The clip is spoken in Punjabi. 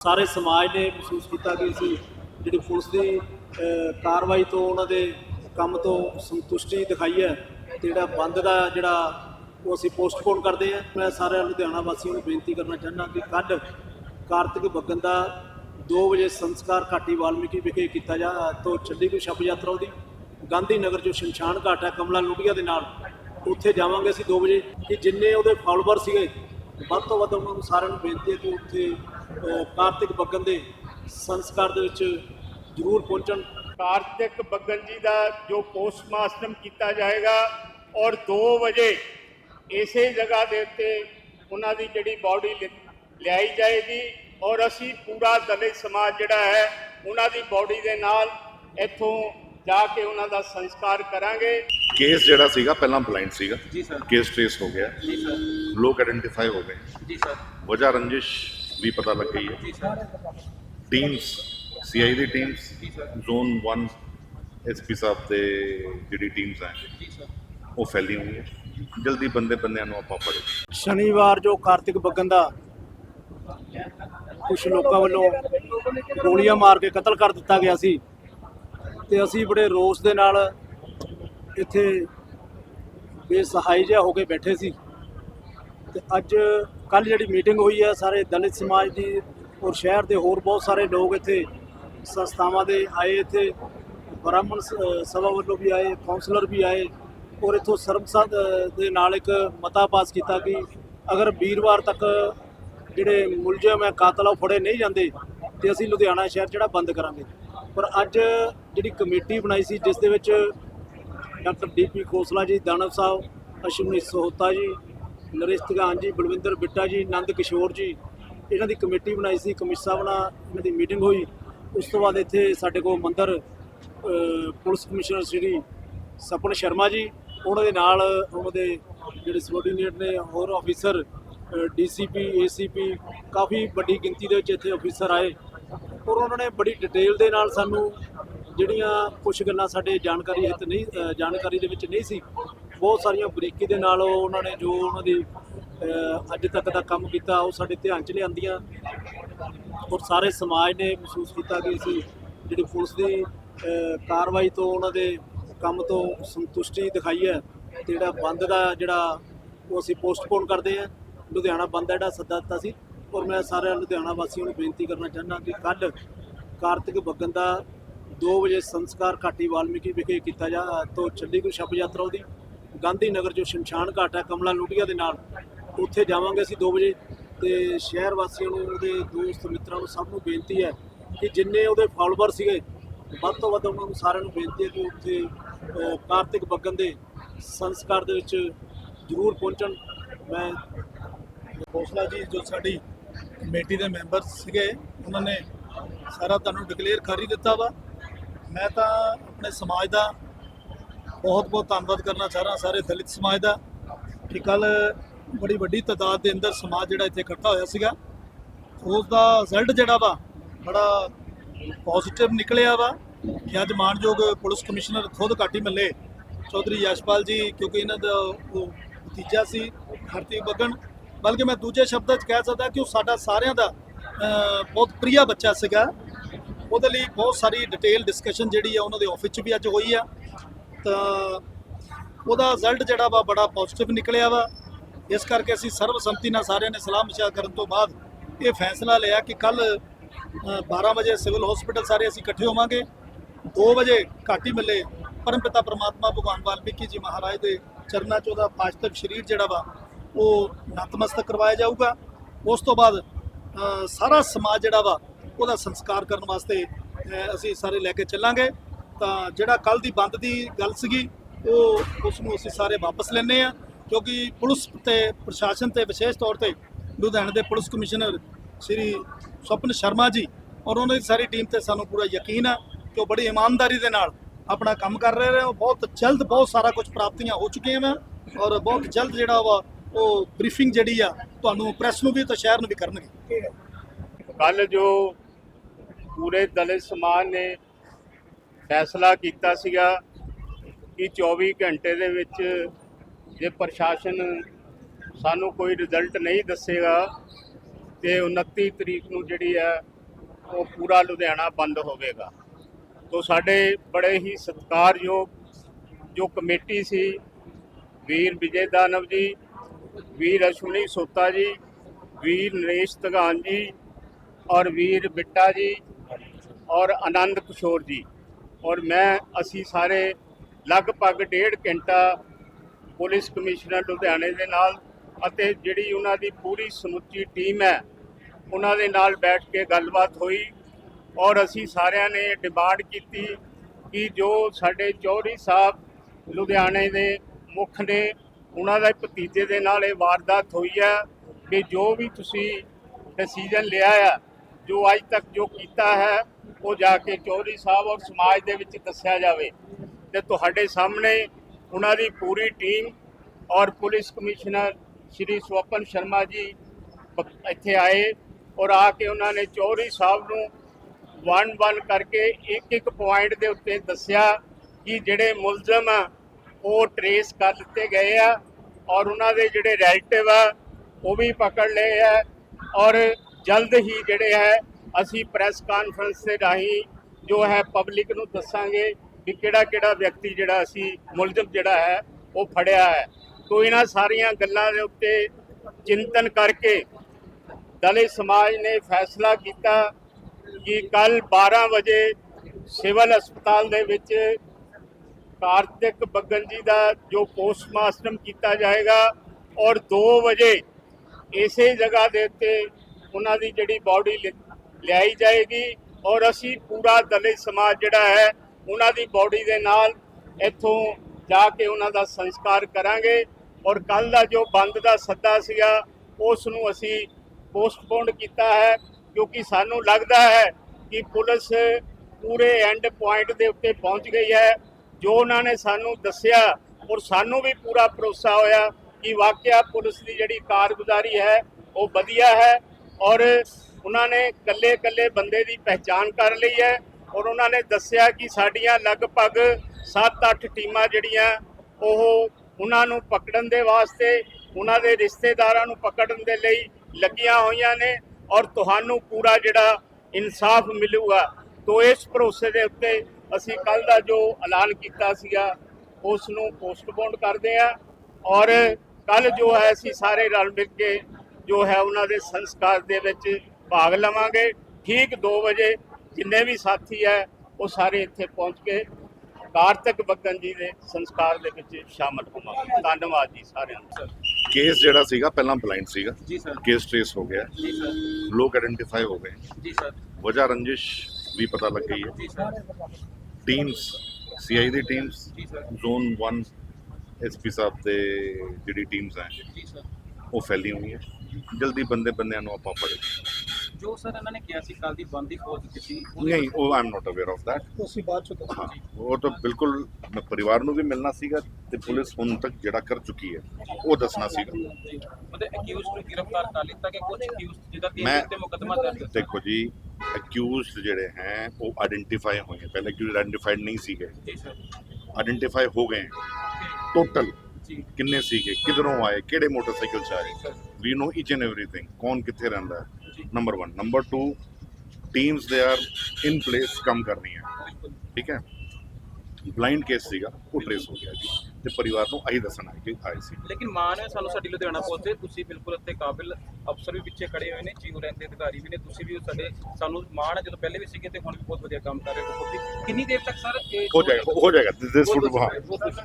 ਸਾਰੇ ਸਮਾਜ ਨੇ ਮਹਿਸੂਸ ਕੀਤਾ ਕਿ ਅਸੀਂ ਜਿਹੜੀ ਪੁਲਿਸ ਦੀ ਕਾਰਵਾਈ ਤੋਂ ਉਹਨਾਂ ਦੇ ਕੰਮ ਤੋਂ ਸੰਤੁਸ਼ਟੀ ਦਿਖਾਈ ਹੈ ਤੇ ਜਿਹੜਾ ਬੰਦ ਦਾ ਜਿਹੜਾ ਉਹ ਅਸੀਂ ਪੋਸਟਪੋਨ ਕਰਦੇ ਹਾਂ। ਮੈਂ ਸਾਰੇ ਲੁਧਿਆਣਾ ਵਾਸੀਆਂ ਨੂੰ ਬੇਨਤੀ ਕਰਨਾ ਚਾਹੁੰਦਾ ਕਿ ਕੱਲ੍ਹ ਕਾਰਤਿਕ ਬੱਗਨ ਦਾ 2 ਵਜੇ ਸੰਸਕਾਰ ਘਾਟੀ ਵਾਲਮੀਕੀ ਵਿਖੇ ਕੀਤਾ ਜਾ ਤੋਂ ਚੱਲੀ ਸ਼ਬ ਯਾਤਰਾ ਉਹਦੀ। ਗਾਂਧੀ ਨਗਰ ਜੋ ਸ਼ਮਸ਼ਾਨ ਘਾਟ ਹੈ, ਕਮਲਾ ਲੁੱਡੀਆ ਦੇ ਨਾਲ, ਉੱਥੇ ਜਾਵਾਂਗੇ ਅਸੀਂ 2 ਵਜੇ। ਕਿ ਜਿੰਨੇ ਉਹਦੇ ਫਾਲੋਵਰ ਸੀਗੇ, ਵੱਧ ਤੋਂ ਵੱਧ ਉਹਨਾਂ ਨੂੰ ਸਾਰਿਆਂ ਨੂੰ ਬੇਨਤੀ ਹੈ ਕਿ ਉੱਥੇ ਕਾਰਤਿਕ ਬੱਗਨ ਦੇ ਸੰਸਕਾਰ ਦੇ ਵਿੱਚ ਜ਼ਰੂਰ ਪਹੁੰਚਣ। ਕਾਰਤਿਕ ਬੱਗਨ ਜੀ ਦਾ ਜੋ ਪੋਸਟਮਾਸਟਰਮ ਕੀਤਾ ਜਾਏਗਾ ਔਰ 2 ਵਜੇ ਇਸੇ ਜਗ੍ਹਾ ਦੇ ਉੱਤੇ ਉਹਨਾਂ ਦੀ ਜਿਹੜੀ ਬਾਡੀ ਲਿਆਈ ਜਾਏਗੀ ਔਰ ਅਸੀਂ ਪੂਰਾ ਦਲਿਤ ਸਮਾਜ ਜਿਹੜਾ ਹੈ ਉਹਨਾਂ ਦੀ ਬਾਡੀ ਦੇ ਨਾਲ ਇੱਥੋਂ ਜਾ ਕੇ ਉਹਨਾਂ ਦਾ ਸੰਸਕਾਰ ਕਰਾਂਗੇ। ਕੇਸ ਜਿਹੜਾ ਸੀਗਾ ਪਹਿਲਾਂ ਬਲਾਈਂਡ ਸੀਗਾ। ਜੀ ਸਰ। ਕੇਸ ਟ੍ਰੇਸ ਹੋ ਗਿਆ। ਜੀ ਸਰ। ਲੋਕ ਆਇਡੈਂਟੀਫਾਈ ਹੋ ਗਏ। ਜੀ ਸਰ। ਵਜ੍ਹਾ ਰੰਜਿਸ਼ ਵੀ ਪਤਾ ਲੱਗ ਗਈ ਹੈ ਟੀਮਸ ਸੀਆਈ ਦੀ ਟੀਮਸ ਜ਼ੋਨ 1 ਐਸਪੀ ਸਾਹਿਬ ਦੇ ਜਿਹੜੀ ਟੀਮਸ ਹੈ, ਉਹ ਫੈਲੀ ਹੋਈ ਹੈ। ਜਲਦੀ ਬੰਦੇ ਬੰਦਿਆਂ ਨੂੰ ਆਪਾਂ ਫੜੇ ਸ਼ਨੀਵਾਰ ਜੋ ਕਾਰਤਿਕ ਬੱਗਨ ਦਾ ਕੁਝ ਲੋਕਾਂ ਵੱਲੋਂ ਗੋਲੀਆਂ ਮਾਰ ਕੇ ਕਤਲ ਕਰ ਦਿੱਤਾ ਗਿਆ ਸੀ, ਤੇ ਅਸੀਂ ਬੜੇ ਰੋਸ ਦੇ ਨਾਲ ਇੱਥੇ ਬੇਸਹਾਈ ਜਿਹਾ ਹੋ ਕੇ ਬੈਠੇ ਸੀ। ਤੇ ਅੱਜ ਕੱਲ ਜਿਹੜੀ ਮੀਟਿੰਗ ਹੋਈ ਹੈ ਸਾਰੇ ਦਲਿਤ ਸਮਾਜ ਦੀ ਔਰ ਸ਼ਹਿਰ ਦੇ ਹੋਰ ਬਹੁਤ ਸਾਰੇ ਲੋਕ ਇੱਥੇ ਸੰਸਥਾਵਾਂ ਦੇ ਆਏ ਇੱਥੇ, ਬ੍ਰਾਹਮਣ ਸ- ਸਭਾ ਵੱਲੋਂ ਵੀ ਆਏ ਕਾਉਂਸਲਰ ਵੀ ਆਏ ਔਰ ਇੱਥੋਂ ਸਰਬਸੰਮਤ ਦੇ ਨਾਲ ਇੱਕ ਮਤਾ ਪਾਸ ਕੀਤਾ ਕਿ ਅਗਰ ਵੀਰਵਾਰ ਤੱਕ ਜਿਹੜੇ ਮੁਲਜ਼ਮ ਹੈ ਕਾਤਲ ਆ ਉਹ ਫੜੇ ਨਹੀਂ ਜਾਂਦੇ ਤੇ ਅਸੀਂ ਲੁਧਿਆਣਾ ਸ਼ਹਿਰ ਜਿਹੜਾ ਬੰਦ ਕਰਾਂਗੇ। ਪਰ ਅੱਜ ਜਿਹੜੀ ਕਮੇਟੀ ਬਣਾਈ ਸੀ ਜਿਸ ਦੇ ਵਿੱਚ ਡਾਕਟਰ ਡੀਪੀ ਖੋਸਲਾ ਜੀ, ਦਾਨਵ ਸਾਹਿਬ, ਅਸ਼ਵਨੀ ਸੋਹਤਾ ਜੀ ਨਰੇਸ਼ ਧਗਾਨ ਜੀ, ਬਲਵਿੰਦਰ ਬਿੱਟਾ ਜੀ, ਨੰਦ ਕਿਸ਼ੋਰ ਜੀ, ਇਹਨਾਂ ਦੀ ਕਮੇਟੀ ਬਣਾਈ ਸੀ, ਕਮਿਸ਼ਨ ਸਾਹਿਬ ਨਾਲ ਇਹਨਾਂ ਦੀ ਮੀਟਿੰਗ ਹੋਈ। ਉਸ ਤੋਂ ਬਾਅਦ ਇੱਥੇ ਸਾਡੇ ਕੋਲ ਮੰਦਰ ਪੁਲਿਸ ਕਮਿਸ਼ਨਰ ਸ੍ਰੀ ਸਪਨ ਸ਼ਰਮਾ ਜੀ, ਉਹਨਾਂ ਦੇ ਨਾਲ ਉਹਨਾਂ ਦੇ ਜਿਹੜੇ ਸਬੋਰਡੀਨੇਟ ਨੇ, ਹੋਰ ਆਫੀਸਰ ਡੀਸੀਪੀ ਏਸੀਪੀ ਕਾਫੀ ਵੱਡੀ ਗਿਣਤੀ ਦੇ ਵਿੱਚ ਇੱਥੇ ਆਫੀਸਰ ਆਏ। ਔਰ ਉਹਨਾਂ ਨੇ ਬੜੀ ਡਿਟੇਲ ਦੇ ਨਾਲ ਸਾਨੂੰ ਜਿਹੜੀਆਂ ਕੁਝ ਗੱਲਾਂ ਸਾਡੇ ਜਾਣਕਾਰੀ ਹਿੱਤ ਨਹੀਂ ਜਾਣਕਾਰੀ ਦੇ ਵਿੱਚ ਨਹੀਂ ਸੀ ਬਹੁਤ ਸਾਰੀਆਂ ਬਰੀਕੀ ਦੇ ਨਾਲ ਉਹਨਾਂ ਨੇ ਜੋ ਉਹਨਾਂ ਦੀ ਅੱਜ ਤੱਕ ਦਾ ਕੰਮ ਕੀਤਾ, ਉਹ ਸਾਡੇ ਧਿਆਨ 'ਚ ਲਿਆਂਦੀਆਂ। ਔਰ ਸਾਰੇ ਸਮਾਜ ਨੇ ਮਹਿਸੂਸ ਕੀਤਾ ਕਿ ਅਸੀਂ ਜਿਹੜੀ ਪੁਲਿਸ ਦੀ ਕਾਰਵਾਈ ਤੋਂ ਉਹਨਾਂ ਦੇ ਕੰਮ ਤੋਂ ਸੰਤੁਸ਼ਟੀ ਦਿਖਾਈ ਹੈ, ਤੇ ਜਿਹੜਾ ਬੰਦ ਦਾ ਜਿਹੜਾ ਉਹ ਅਸੀਂ ਪੋਸਟਪੋਨ ਕਰਦੇ ਹਾਂ। ਲੁਧਿਆਣਾ ਬੰਦ ਦਾ ਜਿਹੜਾ ਸੱਦਾ ਦਿੱਤਾ ਸੀ। ਔਰ ਮੈਂ ਸਾਰੇ ਲੁਧਿਆਣਾ ਵਾਸੀਆਂ ਨੂੰ ਬੇਨਤੀ ਕਰਨਾ ਚਾਹੁੰਦਾ ਕਿ ਕੱਲ ਕਾਰਤਿਕ ਬੱਗਨ ਦਾ 2 ਵਜੇ ਸੰਸਕਾਰ ਘਾਟੀ ਵਾਲਮੀਕੀ ਵਿਖੇ ਕੀਤਾ ਜਾ ਤੋਂ ਚੱਲੀ ਕੋਈ ਸ਼ਬ ਯਾਤਰਾ ਉਹਦੀ। ਗਾਂਧੀ ਨਗਰ ਜੋ ਸ਼ਮਸ਼ਾਨ ਘਾਟ ਹੈ, ਕਮਲਾ ਲੁੱਡੀਆ ਦੇ ਨਾਲ, ਉੱਥੇ ਜਾਵਾਂਗੇ ਅਸੀਂ 2 ਵਜੇ ਤੇ ਸ਼ਹਿਰ ਵਾਸੀਆਂ ਨੂੰ, ਉਹਦੇ ਦੋਸਤ ਮਿੱਤਰਾਂ ਨੂੰ ਸਭ ਨੂੰ ਬੇਨਤੀ ਹੈ ਕਿ ਜਿੰਨੇ ਉਹਦੇ ਫਾਲੋਵਰ ਸੀਗੇ, ਵੱਧ ਤੋਂ ਵੱਧ ਉਹਨਾਂ ਨੂੰ ਸਾਰਿਆਂ ਨੂੰ ਬੇਨਤੀ ਹੈ ਕਿ ਉੱਥੇ ਕਾਰਤਿਕ ਬੱਗਨ ਦੇ ਸੰਸਕਾਰ ਦੇ ਵਿੱਚ ਜ਼ਰੂਰ ਪਹੁੰਚਣ। ਮੈਂ ਹੌਸਲਾ ਜੀ, ਜੋ ਸਾਡੀ ਕਮੇਟੀ ਦੇ ਮੈਂਬਰ ਸੀਗੇ, ਉਹਨਾਂ ਨੇ ਸਾਰਾ ਤੁਹਾਨੂੰ ਡਿਕਲੇਅਰ ਕਰ ਹੀ ਦਿੱਤਾ ਵਾ। ਮੈਂ ਤਾਂ ਆਪਣੇ ਸਮਾਜ ਦਾ ਬਹੁਤ ਬਹੁਤ ਧੰਨਵਾਦ ਕਰਨਾ ਚਾਹ ਰਿਹਾ ਸਾਰੇ ਦਲਿਤ ਸਮਾਜ ਦਾ ਕਿ ਕੱਲ ਬੜੀ ਵੱਡੀ ਤਾਦਾਦ ਦੇ ਅੰਦਰ ਸਮਾਜ ਜਿਹੜਾ ਇੱਥੇ ਇਕੱਠਾ ਹੋਇਆ ਸੀਗਾ ਉਸ ਦਾ ਰਿਜ਼ਲਟ ਜਿਹੜਾ ਵਾ ਬੜਾ ਪੋਜ਼ਿਟਿਵ ਨਿਕਲਿਆ ਵਾ ਕਿ ਅੱਜ ਮਾਨਯੋਗ ਪੁਲਿਸ ਕਮਿਸ਼ਨਰ ਖੁਦ ਕਾਟੀ ਮੱਲੇ ਚੌਧਰੀ ਯਸ਼ਪਾਲ ਜੀ, ਕਿਉਂਕਿ ਇਹਨਾਂ ਦਾ ਉਹ ਨਤੀਜਾ ਸੀ ਹਰਤੀ ਬੱਗਨ, ਬਲਕਿ ਮੈਂ ਦੂਜੇ ਸ਼ਬਦਾਂ 'ਚ ਕਹਿ ਸਕਦਾ ਕਿ ਉਹ ਸਾਡਾ ਸਾਰਿਆਂ ਦਾ ਬਹੁਤ ਪ੍ਰਿਆ ਬੱਚਾ ਸੀਗਾ। ਉਹਦੇ ਲਈ ਬਹੁਤ ਸਾਰੀ ਡਿਟੇਲ ਡਿਸਕਸ਼ਨ ਜਿਹੜੀ ਆ ਉਹਨਾਂ ਦੇ ਆਫਿਸ 'ਚ ਵੀ ਅੱਜ ਹੋਈ ਆ। ਤਾਂ ਉਹਦਾ ਰਿਜ਼ਲਟ ਜਿਹੜਾ ਵਾ ਬੜਾ ਪੋਜ਼ਿਟਿਵ ਨਿਕਲਿਆ ਵਾ। ਇਸ ਕਰਕੇ ਅਸੀਂ ਸਰਬਸੰਮਤੀ ਨਾਲ ਸਾਰਿਆਂ ਨੇ ਸਲਾਹ ਮਸ਼ਾ ਕਰਨ ਤੋਂ ਬਾਅਦ ਇਹ ਫੈਸਲਾ ਲਿਆ ਕਿ ਕੱਲ 12 ਵਜੇ ਸਿਵਲ ਹਸਪੀਟਲ ਸਾਰੇ ਅਸੀਂ ਇਕੱਠੇ ਹੋਵਾਂਗੇ। 2 ਵਜੇ ਘਾਟੀ ਮੱਲੇ ਪਰਮਪਿਤਾ ਪ੍ਰਮਾਤਮਾ ਭਗਵਾਨ ਵਾਲਮੀਕੀ ਜੀ ਮਹਾਰਾਜ ਦੇ ਚਰਨਾਂ 'ਚ ਉਹਦਾ ਪਾਸ਼ਤਕ ਸਰੀਰ ਜਿਹੜਾ ਵਾ, ਉਹ ਨਤਮਸਤਕ ਕਰਵਾਇਆ ਜਾਊਗਾ। ਉਸ ਤੋਂ ਬਾਅਦ ਸਾਰਾ ਸਮਾਜ ਜਿਹੜਾ ਵਾ, ਉਹਦਾ ਸੰਸਕਾਰ ਕਰਨ ਵਾਸਤੇ ਅਸੀਂ ਸਾਰੇ ਲੈ ਕੇ ਚੱਲਾਂਗੇ। ਤਾਂ ਜਿਹੜਾ ਕੱਲ ਦੀ ਬੰਦ ਦੀ ਗੱਲ ਸੀਗੀ, ਉਹ ਉਸ ਨੂੰ ਅਸੀਂ ਸਾਰੇ ਵਾਪਸ ਲੈਣੇ ਆ ਕਿਉਂਕਿ ਪੁਲਿਸ ਤੇ ਪ੍ਰਸ਼ਾਸਨ ਤੇ ਵਿਸ਼ੇਸ਼ ਤੌਰ ਤੇ ਲੁਧਿਆਣੇ ਦੇ ਪੁਲਿਸ ਕਮਿਸ਼ਨਰ ਸ਼੍ਰੀ ਸਵਪਨ ਸ਼ਰਮਾ ਜੀ ਔਰ ਉਹਨਾਂ ਦੀ ਸਾਰੀ ਟੀਮ ਤੇ ਸਾਨੂੰ ਪੂਰਾ ਯਕੀਨ ਆ ਕਿ ਉਹ ਬੜੀ ਇਮਾਨਦਾਰੀ ਦੇ ਨਾਲ ਆਪਣਾ ਕੰਮ ਕਰ ਰਹੇ ਨੇ ਬਹੁਤ ਜਲਦ ਬਹੁਤ ਸਾਰਾ ਕੁਝ ਪ੍ਰਾਪਤੀਆਂ ਹੋ ਚੁੱਕੀਆਂ ਵਾ ਔਰ ਬਹੁਤ ਜਲਦ ਜਿਹੜਾ ਵਾ ਉਹ ਬਰੀਫਿੰਗ ਜਿਹੜੀ ਆ ਤੁਹਾਨੂੰ ਪ੍ਰੈਸ ਨੂੰ ਵੀ ਤੇ ਸ਼ਹਿਰ ਨੂੰ ਵੀ ਕਰਨਗੇ। ਕੱਲ ਜੋ ਪੂਰੇ ਦਲਿਤ ਸਮਾਜ ਨੇ ਫੈਸਲਾ ਕੀਤਾ ਸੀਗਾ ਕਿ 24 ਘੰਟੇ ਦੇ ਵਿੱਚ ਜੇ ਪ੍ਰਸ਼ਾਸਨ ਸਾਨੂੰ ਕੋਈ ਰਿਜ਼ਲਟ ਨਹੀਂ ਦੱਸੇਗਾ ਤੇ 29 ਤਰੀਕ ਨੂੰ ਜਿਹੜੀ ਹੈ ਉਹ ਪੂਰਾ ਲੁਧਿਆਣਾ ਬੰਦ ਹੋਵੇਗਾ। ਤੋਂ ਸਾਡੇ ਬੜੇ ਹੀ ਸਤਿਕਾਰਯੋਗ ਜੋ ਕਮੇਟੀ ਸੀ, ਵੀਰ ਵਿਜੇ ਦਾਨਵ ਜੀ, ਵੀਰ ਅਸ਼ਵਨੀ ਸੋਤਾ ਜੀ, ਵੀਰ ਨਰੇਸ਼ ਤਗਾਨ ਜੀ ਔਰ ਵੀਰ ਬਿੱਟਾ ਜੀ ਔਰ ਆਨੰਦ ਕਿਸ਼ੋਰ ਜੀ। ਔਰ ਮੈਂ, ਅਸੀਂ ਸਾਰੇ ਲਗਭਗ ਡੇਢ ਘੰਟਾ ਪੁਲਿਸ ਕਮਿਸ਼ਨਰ ਲੁਧਿਆਣੇ ਦੇ ਨਾਲ ਅਤੇ ਜਿਹੜੀ ਉਹਨਾਂ ਦੀ ਪੂਰੀ ਸਮੁੱਚੀ ਟੀਮ ਹੈ, ਉਹਨਾਂ ਦੇ ਨਾਲ ਬੈਠ ਕੇ ਗੱਲਬਾਤ ਹੋਈ ਔਰ ਅਸੀਂ ਸਾਰਿਆਂ ਨੇ ਡਿਮਾਂਡ ਕੀਤੀ ਕਿ ਜੋ ਸਾਡੇ ਚੌਧਰੀ ਸਾਹਿਬ ਲੁਧਿਆਣੇ ਦੇ ਮੁੱਖ ਨੇ, ਉਹਨਾਂ ਦਾ ਭਤੀਜੇ ਦੇ ਨਾਲ ਇਹ ਵਾਰਦਾਤ ਹੋਈ ਹੈ ਕਿ ਜੋ ਵੀ ਤੁਸੀਂ ਡਿਸੀਜਨ ਲਿਆ ਆ ਜੋ ਅੱਜ ਤੱਕ ਜੋ ਕੀਤਾ ਹੈ, ਉਹ ਜਾ ਕੇ ਚੌਧਰੀ ਸਾਹਿਬ ਔਰ ਸਮਾਜ ਦੇ ਵਿੱਚ ਦੱਸਿਆ ਜਾਵੇ। ਤੇ ਤੁਹਾਡੇ ਸਾਹਮਣੇ ਉਹਨਾਂ ਦੀ ਪੂਰੀ ਟੀਮ ਔਰ ਪੁਲਿਸ ਕਮਿਸ਼ਨਰ ਸ਼੍ਰੀ ਸਵਪਨ ਸ਼ਰਮਾ ਜੀ ਇੱਥੇ ਆਏ ਔਰ ਆ ਕੇ ਉਹਨਾਂ ਨੇ ਚੌਧਰੀ ਸਾਹਿਬ ਨੂੰ ਵਨ ਵਨ ਕਰਕੇ ਇੱਕ ਇੱਕ ਪੁਆਇੰਟ ਦੇ ਉੱਤੇ ਦੱਸਿਆ ਕਿ ਜਿਹੜੇ ਮੁਲਜ਼ਮ ਆ, ਉਹ ਟਰੇਸ ਕਰ ਦਿੱਤੇ ਗਏ ਆ ਔਰ ਉਹਨਾਂ ਦੇ ਜਿਹੜੇ ਰਿਲੇਟਿਵ ਆ, ਉਹ ਵੀ ਪਕੜ ਲਏ ਆ ਔਰ ਜਲਦ ਹੀ ਜਿਹੜੇ ਹੈ, ਅਸੀਂ ਪ੍ਰੈਸ ਕਾਨਫਰੰਸ ਦੇ ਰਾਹੀਂ ਜੋ ਹੈ ਪਬਲਿਕ ਨੂੰ ਦੱਸਾਂਗੇ ਕਿ ਕਿਹੜਾ ਕਿਹੜਾ ਵਿਅਕਤੀ ਜਿਹੜਾ ਅਸੀਂ ਮੁਲਜ਼ਮ ਜਿਹੜਾ ਹੈ, ਉਹ ਫੜਿਆ ਹੈ। ਤੋਂ ਇਹਨਾਂ ਸਾਰੀਆਂ ਗੱਲਾਂ ਦੇ ਉੱਤੇ ਚਿੰਤਨ ਕਰਕੇ ਦਲਿਤ ਸਮਾਜ ਨੇ ਫੈਸਲਾ ਕੀਤਾ ਕਿ ਕੱਲ 12 ਵਜੇ ਸਿਵਲ ਹਸਪਤਾਲ ਦੇ ਵਿੱਚ ਕਾਰਤਿਕ ਬੱਗਨ ਜੀ ਦਾ ਜੋ ਪੋਸਟਮਾਰਟਮ ਕੀਤਾ ਜਾਏਗਾ ਔਰ 2 ਵਜੇ ਇਸੇ ਜਗ੍ਹਾ ਦੇ ਉੱਤੇ ਉਹਨਾਂ ਦੀ ਜਿਹੜੀ ਬਾਡੀ ਲਿਆਈ ਜਾਏਗੀ ਔਰ ਅਸੀਂ ਪੂਰਾ ਦਲਿਤ ਸਮਾਜ ਜਿਹੜਾ ਹੈ, ਉਹਨਾਂ ਦੀ ਬਾਡੀ ਦੇ ਨਾਲ ਇੱਥੋਂ ਜਾ ਕੇ ਉਹਨਾਂ ਦਾ ਸੰਸਕਾਰ ਕਰਾਂਗੇ ਔਰ ਕੱਲ ਦਾ ਜੋ ਬੰਦ ਦਾ ਸੱਦਾ ਸੀਗਾ ਉਸ ਨੂੰ ਅਸੀਂ ਪੋਸਟਪੋਨ ਕੀਤਾ ਹੈ ਕਿਉਂਕਿ ਸਾਨੂੰ ਲੱਗਦਾ ਹੈ ਕਿ ਪੁਲਿਸ ਪੂਰੇ ਐਂਡ ਪੁਆਇੰਟ ਦੇ ਉੱਤੇ ਪਹੁੰਚ ਗਈ ਹੈ, ਜੋ ਉਹਨਾਂ ਨੇ ਸਾਨੂੰ ਦੱਸਿਆ ਔਰ ਸਾਨੂੰ ਵੀ ਪੂਰਾ ਭਰੋਸਾ ਹੋਇਆ ਕਿ ਵਾਕਿਆ ਪੁਲਿਸ ਦੀ ਜਿਹੜੀ ਕਾਰਗੁਜ਼ਾਰੀ ਹੈ, ਉਹ ਵਧੀਆ ਹੈ ਔਰ ਉਹਨਾਂ ਨੇ ਕੱਲੇ ਕੱਲੇ ਬੰਦੇ ਦੀ ਪਹਿਚਾਣ ਕਰ ਲਈ ਹੈ ਔਰ ਉਹਨਾਂ ਨੇ ਦੱਸਿਆ ਕਿ ਸਾਡੀਆਂ ਲਗਭਗ 7-8 ਟੀਮਾਂ ਜਿਹੜੀਆਂ ਉਹ ਉਹਨਾਂ ਨੂੰ ਪਕੜਨ ਦੇ ਵਾਸਤੇ, ਉਹਨਾਂ ਦੇ ਰਿਸ਼ਤੇਦਾਰਾਂ ਨੂੰ ਪਕੜਨ ਦੇ ਲਈ ਲੱਗੀਆਂ ਹੋਈਆਂ ਨੇ ਔਰ ਤੁਹਾਨੂੰ ਪੂਰਾ ਜਿਹੜਾ ਇਨਸਾਫ ਮਿਲੂਗਾ, ਤੋਂ ਇਸ ਭਰੋਸੇ ਦੇ ਉੱਤੇ ਅਸੀਂ ਕੱਲ ਦਾ ਜੋ ਐਲਾਨ ਕੀਤਾ ਸੀਗਾ ਉਸ ਨੂੰ ਪੋਸਟਪੋਨ ਕਰਦੇ ਆ ਔਰ ਕੱਲ ਜੋ ਹੈ ਅਸੀਂ ਸਾਰੇ ਰਲ ਮਿਲ ਕੇ ਜੋ ਹੈ ਉਹਨਾਂ ਦੇ ਸੰਸਕਾਰ ਦੇ ਵਿੱਚ ਭਾਗ ਲਵਾਂਗੇ। ਠੀਕ 2 ਵਜੇ ਜਿੰਨੇ ਵੀ ਸਾਥੀ ਹੈ ਉਹ ਸਾਰੇ ਇੱਥੇ ਪਹੁੰਚ ਕੇ ਕਾਰਤਿਕ ਬੱਗਨ ਜੀ ਦੇ ਸੰਸਕਾਰ ਦੇ ਵਿੱਚ ਸ਼ਾਮਲ ਹੋਵਾਂਗੇ। ਧੰਨਵਾਦ ਜੀ ਸਾਰਿਆਂ ਦਾ। ਕੇਸ ਜਿਹੜਾ ਸੀਗਾ ਪਹਿਲਾਂ ਬਲਾਈਂਡ ਸੀਗਾ। ਜੀ ਸਰ ਕੇਸ ਟ੍ਰੇਸ ਹੋ ਗਿਆ। ਜੀ ਸਰ ਲੋਕ ਆਇਡੈਂਟੀਫਾਈ ਹੋ ਗਏ। ਜੀ ਸਰ ਵਜ੍ਹਾ ਰੰਜਿਸ਼ ਵੀ ਪਤਾ ਲੱਗ ਗਈ ਹੈ। ਜੀ ਸਰ ਟੀਮਸ ਸੀਆਈ ਦੀ ਟੀਮਸ ਜੀ ਸਰ ਜ਼ੋਨ 1 ਐਸਪੀ ਸਾਹਿਬ ਦੇ ਜਿਹੜੀ ਟੀਮਸ ਜੀ ਸਰ ਉਹ ਫੈਲੀ ਹੋਈ ਹੈ। ਜਲਦੀ ਬੰਦੇ ਬੰਦਿਆਂ ਨੂੰ ਆਪਾਂ ਫੜੇ ਜੋ ਸਰ ਇਹਨਾਂ ਨੇ ਕਿਹਾ ਸੀ ਕੱਲ ਦੀ ਬੰਦੀ ਫੌਜ ਕੀਤੀ ਨਹੀਂ ਉਹ am not aware of that ਤੁਸੀਂ ਬਾਅਦ ਚ ਹਾਂ ਉਹ ਤਾਂ ਬਿਲਕੁਲ ਮੈਂ ਪਰਿਵਾਰ ਨੂੰ ਵੀ ਮਿਲਣਾ ਸੀਗਾ ਤੇ ਪੁਲਿਸ ਹੁਣ ਤੱਕ ਜਿਹੜਾ ਕਰ ਚੁੱਕੀ ਹੈ ਉਹ ਦੱਸਣਾ ਸੀਗਾ। ਮਤਲਬ ਅਕਿਊਜ਼ ਨੂੰ ਗ੍ਰਿਫਤਾਰ ਕਰ ਲਿੱਤਾ ਕਿ ਕੁਝ ਅਕਿਊਜ਼ ਜਿਹਦਾ ਮੈਂ- ਤੇ ਮੁਕਦਮਾ ਦਰਜ ਹੈ ਦੇਖੋ ਜੀ ਅਕਿਊਜ਼ਡ ਜਿਹੜੇ ਹੈ ਉਹ ਆਇਡੈਂਟੀਫਾਈ ਹੋਏ ਹੈ। ਪਹਿਲੇ ਅਕਿਊਜ਼ਡ ਆਇਡੈਂਟੀਫਾਈਡ ਨਹੀਂ ਸੀਗੇ। ਜੀ ਸਰ। ਆਇਡੈਂਟੀਫਾਈ ਹੋ ਗਏ ਟੋਟਲ ਜੀ। ਕਿੰਨੇ ਸੀਗੇ ਕਿਧਰੋਂ ਆਏ ਕਿਹੜੇ ਮੋਟਰਸਾਈਕਲ 'ਚ ਆਏ? Sir. We know each and everything ਕੌਣ ਕਿੱਥੇ ਰਹਿੰਦਾ ਹੈ ਨੰਬਰ 1 ਨੰਬਰ 2 ਟੀਮਸ ਦੇ ਆਰ ਇਨ ਪਲੇਸ ਕੰਮ ਕਰ ਰਹੀਆਂ ਬਿਲਕੁਲ ਠੀਕ ਹੈ ਬਲਾਈਂਡ ਕੇਸ ਸੀਗਾ ਉਹ ਟ੍ਰੇਸ ਹੋ ਗਿਆ ਜੀ ਤੇ ਪਰਿਵਾਰ ਨੂੰ ਆਹੀ ਦੱਸਣਾ ਹੈ ਕਿ ਆਏ ਸੀ ਲੇਕਿਨ ਮਾਣ ਹੈ ਸਾਨੂੰ ਸਾਡੀ ਲੁਧਿਆਣਾ ਪੁਲਿਸ ਤੇ ਤੁਸੀਂ ਬਿਲਕੁਲ ਇੱਥੇ ਕਾਬਿਲ ਅਫਸਰ ਵੀ ਪਿੱਛੇ ਖੜੇ ਹੋਏ ਨੇ ਚੀਫ ਰੈਂਕ ਦੇ ਅਧਿਕਾਰੀ ਵੀ ਨੇ ਤੁਸੀਂ ਵੀ ਸਾਡੇ ਸਾਨੂੰ ਮਾਣ ਹੈ ਜਦੋਂ ਪਹਿਲੇ ਵੀ ਸੀਗੇ ਤੇ ਹੁਣ ਵੀ ਬਹੁਤ ਵਧੀਆ ਕੰਮ ਕਰ ਰਹੇ ਹੋ ਕਿੰਨੀ ਦੇਰ ਤੱਕ ਸਰ ਹੋ ਜਾਏਗਾ ਹੋ ਜਾਏਗਾ ਦਿਸ ਵੁੱਡ